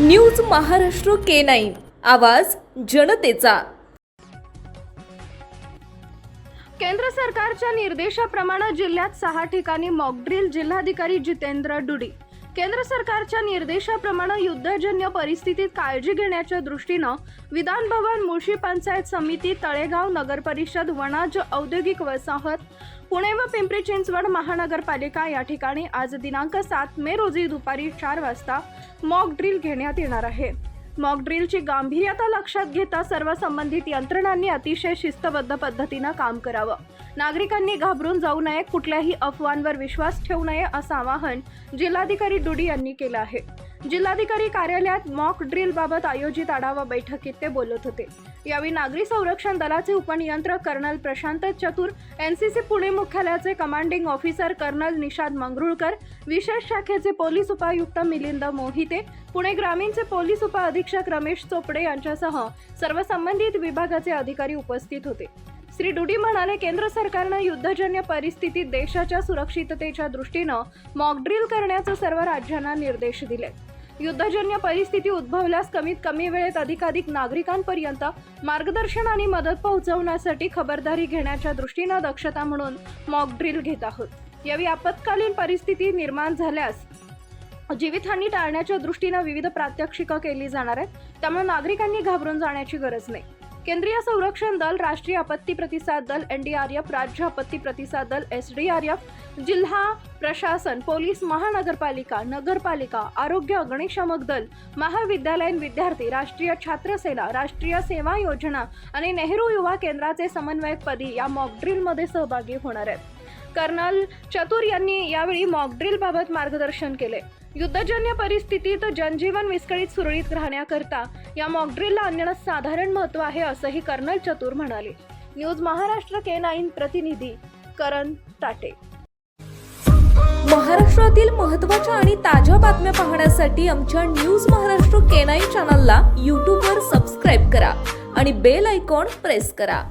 News Maharashtra K nine. आवाज जनतेचा. केंद्र सरकारच्या निर्देशाप्रमाणे जिल्ह्यात सहा ठिकाणी मॉकड्रिल जिल्हाधिकारी जितेंद्र डुडी. केंद्र सरकारच्या निर्देशाप्रमाणे युद्धजन्य परिस्थितीत काळजी घेण्याच्या दृष्टीनं विधान भवन मुळशी पंचायत समिती तळेगाव नगर परिषद वनाज औद्योगिक वसाहत पुणे व पिंपरी चिंचवड महानगरपालिका या ठिकाणी आज दिनांक सात मे रोजी दुपारी चार वाजता मॉक ड्रिल घेण्यात येणार आहे. मॉकड्रिलची गांभीर्यता लक्षात घेता सर्व संबंधित यंत्रणांनी अतिशय शिस्तबद्ध पद्धतीनं काम करावं. नागरिकांनी घाबरून जाऊ नये कुठल्याही अफवांवर विश्वास ठेवू नये असं आवाहन जिल्हाधिकारी डुडी यांनी केलं आहे. जिल्हाधिकारी कार्यालयात मॉक ड्रिल बाबत आयोजित आढावा बैठकीत ते बोलत होते. यावेळी नागरी संरक्षण दलाचे उपनियंत्रक कर्नल प्रशांत चतुर एनसीसी पुणे मुख्यालयाचे commanding officer colonel Nishad Mangrulkar विशेष शाखेचे पोलीस उपायुक्त मिलिंद मोहिते पुणे ग्रामीणचे पोलीस उपअधीक्षक रमेश चोपडे यांच्यासह सर्व संबंधित विभागाचे अधिकारी उपस्थित होते. श्री डुडी म्हणाले केंद्र सरकारनं युद्धजन्य परिस्थितीत देशाच्या सुरक्षिततेच्या दृष्टीनं मॉकड्रिल करण्याचे सर्व राज्यांना निर्देश दिले युद्धजन्य परिस्थिती उद्भवल्यास कमीत कमी वेळेत अधिकाधिक नागरिकांपर्यंत मार्गदर्शन आणि मदत पोहोचवण्यासाठी खबरदारी घेण्याच्या दृष्टीनं दक्षता म्हणून मॉक ड्रिल घेत आहोत. यावेळी आपत्कालीन परिस्थिती निर्माण झाल्यास जीवितहानी टाळण्याच्या दृष्टीनं विविध प्रात्यक्षिकं केली जाणार आहेत. त्यामुळे नागरिकांनी घाबरून जाण्याची गरज नाही. केंद्रीय संरक्षण दल राष्ट्रीय आपत्ती प्रतिसाद दल एनडीआरएफ राज्य आपत्ती प्रतिसाद दल एसडीआरएफ जिल्हा प्रशासन पोलीस महानगरपालिका नगरपालिका आरोग्य अग्निशामक दल महाविद्यालयीन विद्यार्थी राष्ट्रीय छात्र सेना राष्ट्रीय सेवा योजना आणि नेहरू युवा केंद्राचे समन्वयकपदी या मॉकड्रिलमध्ये सहभागी होणार आहेत. कर्नल चतुर यांनी यावेळी मॉकड्रिलबाबत मार्गदर्शन केले. युद्धजन्य परिस्थितीत जनजीवन विस्कळीत सुरळीत राहण्याकरता या मॉकड्रिलला आणण्यास साधारण महत्त्व आहे असंही कर्नल चतुर म्हणाले. न्यूज महाराष्ट्र के नाईन प्रतिनिधी करण ताटे. महाराष्ट्रातील महत्त्वाच्या आणि ताज्या बातम्या पाहण्यासाठी आमच्या न्यूज महाराष्ट्र के नाईन चॅनलला यूट्यूबवर सबस्क्राईब करा आणि बेल आयकॉन प्रेस करा.